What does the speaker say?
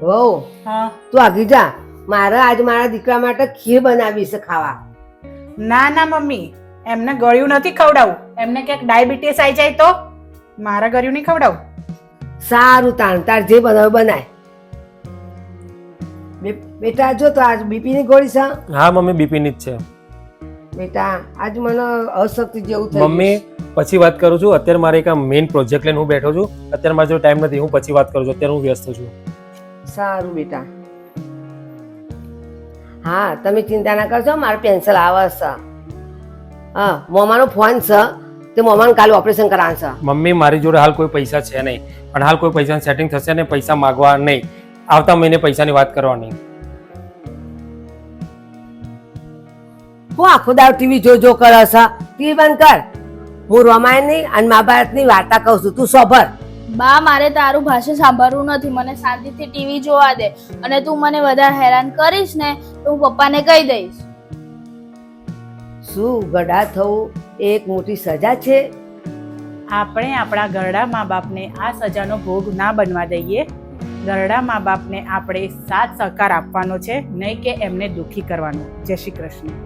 હો હા. તું આગી જા. મારે આજ મારા દીકરા માટે ખીર બનાવી છે ખાવા. ના ના મમ્મી. એમને ગળ્યું નથી ખવડાવું. એમને ક્યાંક ડાયાબિટીસ આવી જાય તો? મારા ગળ્યું નહીં ખવડાવું. સારું તાણ તાર જે બનાવ બનાય. બેટા જો તો આજ બીપી ની ગોળી છે. હા મમ્મી બીપી ની જ છે. બેટા આજ મને અશક્તિ જેવું થઈ મમ્મી પછી વાત કરું છું. અત્યારે મારે એક મેઇન પ્રોજેક્ટ લઈને હું બેઠો છું. અત્યારે મારે જો ટાઈમ નથી. હું પછી વાત કરું છું. અત્યારે હું વ્યસ્ત છું. સારું બેટા. હા તમે ચિંતા ના કરશો. મારું પેન્સિલ આવે છે. હા મોમાનો ફોન છે. તે મોમાને કાલે ઓપરેશન કરાવવાનું છે. મમ્મી મારી જોડે હાલ કોઈ પૈસા છે નહીં. પણ હાલ કોઈ પૈસાનું સેટિંગ થશે ને પૈસા માગવા નહીં. આવતા મહિને પૈસાની વાત કરવાની. હું આખો દાવ ટીવી જો જો કરે છે. ટીવી બંધ કર. હું રામાયણની અને મહાભારતની વાર્તા કહું છું. તું સોભર બા મારે તારું ભાષણ સાંભળવું નથી. મને શાંતિથી ટીવી જોવા દે અને તું મને વધારે હેરાન કરીશ ને તો હું પપ્પાને કહી દઈશ. શું ગડા થવું એક મોટી સજા છે? આપણે આપણા ઘરડા મા બાપને આ સજાનો ભોગ ના બનવા દઈએ. ઘરડા મા બાપને આપણે સાથ સહકાર આપવાનો છે નહીં કે એમને દુઃખી કરવાનો. જય શ્રી કૃષ્ણ.